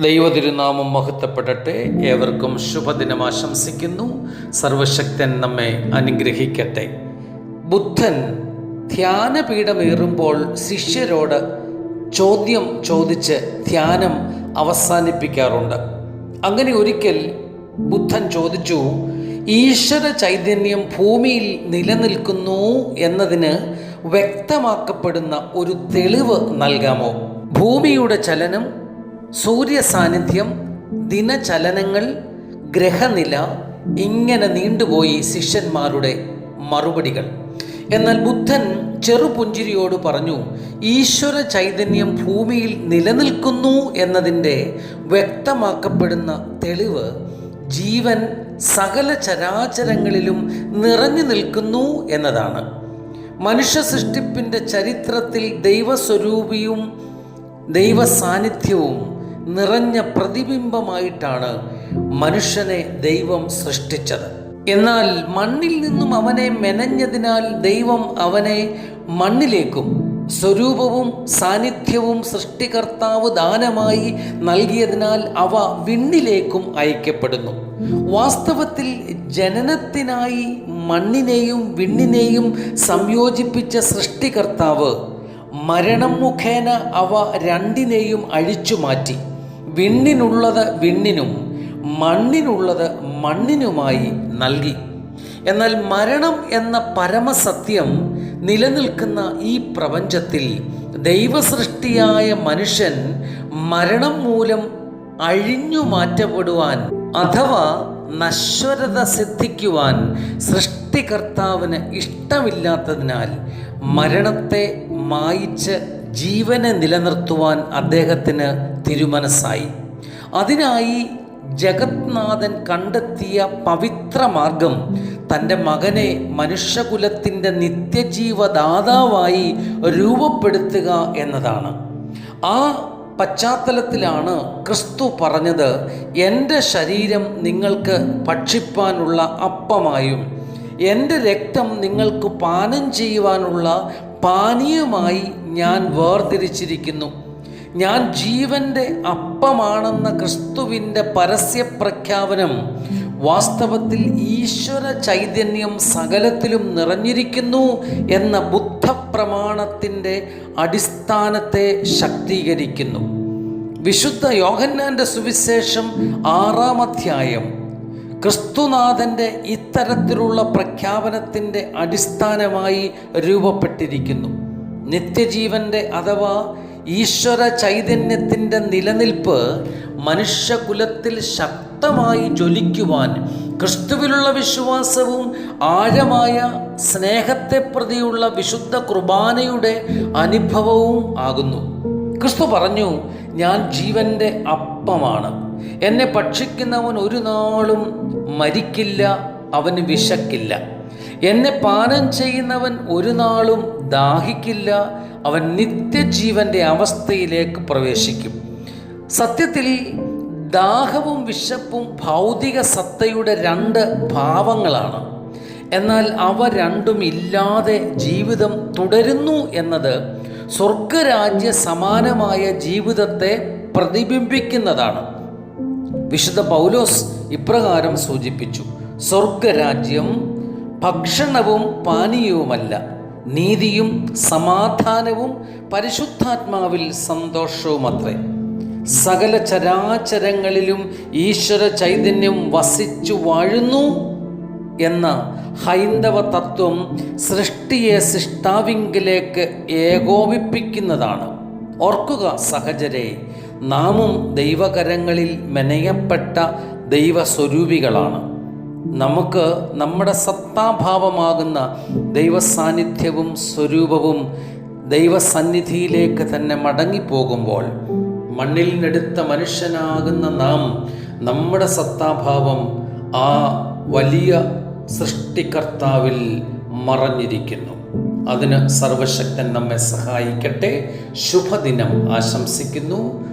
ദൈവതിരുനാമം മഹത്വപ്പെടട്ടെ. ഏവർക്കും ശുഭദിനം ആശംസിക്കുന്നു സർവശക്തൻ നമ്മെ അനുഗ്രഹിക്കട്ടെ. ബുദ്ധൻ ധ്യാനപീഠമേറുമ്പോൾ ശിഷ്യരോട് ചോദ്യം ചോദിച്ച് ധ്യാനം അവസാനിപ്പിക്കാറുണ്ട്. അങ്ങനെ ഒരിക്കൽ ബുദ്ധൻ ചോദിച്ചു ഈശ്വര ചൈതന്യം ഭൂമിയിൽ നിലനിൽക്കുന്നു എന്നതിന് വ്യക്തമാക്കപ്പെടുന്ന ഒരു തെളിവ് നൽകാമോ? ഭൂമിയുടെ ചലനം സൂര്യ സാന്നിധ്യം ദിനചലനങ്ങൾ ഗ്രഹനില ഇങ്ങനെ നീണ്ടുപോയി ശിഷ്യന്മാരുടെ മറുപടികൾ. എന്നാൽ ബുദ്ധൻ ചെറുപുഞ്ചിരിയോട് പറഞ്ഞു ഈശ്വര ചൈതന്യം ഭൂമിയിൽ നിലനിൽക്കുന്നു എന്നതിന്റെ വ്യക്തമാക്കപ്പെടുന്ന തെളിവ് ജീവൻ സകല ചരാചരങ്ങളിലും നിറഞ്ഞു നിൽക്കുന്നു എന്നതാണ്. മനുഷ്യ സൃഷ്ടിപ്പിന്റെ ചരിത്രത്തിൽ ദൈവസ്വരൂപിയും ദൈവ സാന്നിധ്യവും നിറഞ്ഞ പ്രതിബിംബമായിട്ടാണ് മനുഷ്യനെ ദൈവം സൃഷ്ടിച്ചത്. എന്നാൽ മണ്ണിൽ നിന്നും അവനെ മെനഞ്ഞതിനാൽ ദൈവം അവനെ മണ്ണിലേക്കും സ്വരൂപവും സാന്നിധ്യവും സൃഷ്ടികർത്താവ് ദാനമായി നൽകിയതിനാൽ അവ വിണ്ണിലേക്കും അയക്കപ്പെടുന്നു. വാസ്തവത്തിൽ ജനനത്തിനായി മണ്ണിനെയും വിണ്ണിനെയും സംയോജിപ്പിച്ച സൃഷ്ടികർത്താവ് മരണം മുഖേന അവ രണ്ടിനെയും അഴിച്ചു മാറ്റി വിണ്ണിനുള്ളത് വിണ്ണിനും മണ്ണിനുള്ളത് മണ്ണിനുമായി നൽകി. എന്നാൽ മരണം എന്ന പരമസത്യം നിലനിൽക്കുന്ന ഈ പ്രപഞ്ചത്തിൽ ദൈവസൃഷ്ടിയായ മനുഷ്യൻ മരണം മൂലം അഴിഞ്ഞു മാറ്റപ്പെടുവാൻ അഥവാ നശ്വരത സിദ്ധിക്കുവാൻ സൃഷ്ടികർത്താവിന് ഇഷ്ടമില്ലാത്തതിനാൽ മരണത്തെ മായിച്ച് ജീവനെ നിലനിർത്തുവാൻ അദ്ദേഹത്തിന് തിരുമനസ്സായി. അതിനായി ജഗത്നാഥൻ കണ്ടെത്തിയ പവിത്ര മാർഗം തന്റെ മകനെ മനുഷ്യകുലത്തിന്റെ നിത്യജീവദാതാവായി രൂപപ്പെടുത്തുക എന്നതാണ്. ആ പശ്ചാത്തലത്തിലാണ് ക്രിസ്തു പറഞ്ഞത് എന്റെ ശരീരം നിങ്ങൾക്ക് ഭക്ഷിപ്പാനുള്ള അപ്പമായും എന്റെ രക്തം നിങ്ങൾക്ക് പാനം ചെയ്യുവാനുള്ള പാനീയമായി ഞാൻ വേർതിരിച്ചിരിക്കുന്നു. ഞാൻ ജീവന്റെ അപ്പമാണെന്ന ക്രിസ്തുവിന്റെ പരസ്യ പ്രഖ്യാപനം വാസ്തവത്തിൽ ഈശ്വര ചൈതന്യം സകലത്തിലും നിറഞ്ഞിരിക്കുന്നു എന്ന ബുദ്ധപ്രമാണത്തിന്റെ അടിസ്ഥാനത്തെ ശക്തീകരിക്കുന്നു. വിശുദ്ധ യോഹന്നാന്റെ സുവിശേഷം ആറാം അധ്യായം ക്രിസ്തുനാഥന്റെ ഇത്തരത്തിലുള്ള പ്രഖ്യാപനത്തിന്റെ അടിസ്ഥാനമായി രൂപപ്പെട്ടിരിക്കുന്നു. നിത്യജീവന്റെ അഥവാ ഈശ്വര ചൈതന്യത്തിന്റെ നിലനിൽപ്പ് മനുഷ്യകുലത്തിൽ ശക്തമായി ജ്വലിക്കുവാൻ ക്രിസ്തുവിലുള്ള വിശ്വാസവും ആഴമായ സ്നേഹത്തെ പ്രതിയുള്ള വിശുദ്ധ കുർബാനയുടെ അനുഭവവും ആകുന്നു. ക്രിസ്തു പറഞ്ഞു ഞാൻ ജീവന്റെ അപ്പമാണ്. എന്നെ ഭക്ഷിക്കുന്നവൻ ഒരു നാളും മരിക്കില്ല അവന് വിശക്കില്ല. എന്നെ പാനം ചെയ്യുന്നവൻ ഒരു നാളും ദാഹിക്കില്ല അവൻ നിത്യജീവന്റെ അവസ്ഥയിലേക്ക് പ്രവേശിക്കും. സത്യത്തിൽ ദാഹവും വിശപ്പും ഭൗതിക സത്തയുടെ രണ്ട് ഭാവങ്ങളാണ്. എന്നാൽ അവ രണ്ടും ഇല്ലാതെ ജീവിതം തുടരുന്നു എന്നത് സ്വർഗരാജ്യ സമാനമായ ജീവിതത്തെ പ്രതിബിംബിക്കുന്നതാണ്. വിശുദ്ധ പൗലോസ് ഇപ്രകാരം സൂചിപ്പിച്ചു. സ്വർഗരാജ്യം ഭക്ഷണവും പാനീയവുമല്ല നീതിയും സമാധാനവും പരിശുദ്ധാത്മാവിൽ സന്തോഷവുമത്രേ. സകല ചരാചരങ്ങളിലും ഈശ്വര ചൈതന്യം വസിച്ചു വാഴുന്നു എന്ന ഹൈന്ദവ തത്വം സൃഷ്ടിയെ സൃഷ്ടാവിങ്കിലേക്ക് ഏകോപിപ്പിക്കുന്നതാണ്. ഓർക്കുക സഹജരെ നാമും ദൈവകരങ്ങളിൽ മെനയപ്പെട്ട ദൈവസ്വരൂപികളാണ്. നമുക്ക് നമ്മുടെ സത്താഭാവമാകുന്ന ദൈവസാന്നിധ്യവും സ്വരൂപവും ദൈവസന്നിധിയിലേക്ക് തന്നെ മടങ്ങിപ്പോകുമ്പോൾ മണ്ണിൽ നിന്നെടുത്ത മനുഷ്യനാകുന്ന നാം നമ്മുടെ സത്താഭാവം ആ വലിയ സൃഷ്ടികർത്താവിൽ മറഞ്ഞിരിക്കുന്നു. അതിന് സർവശക്തൻ നമ്മെ സഹായിക്കട്ടെ. ശുഭദിനം ആശംസിക്കുന്നു.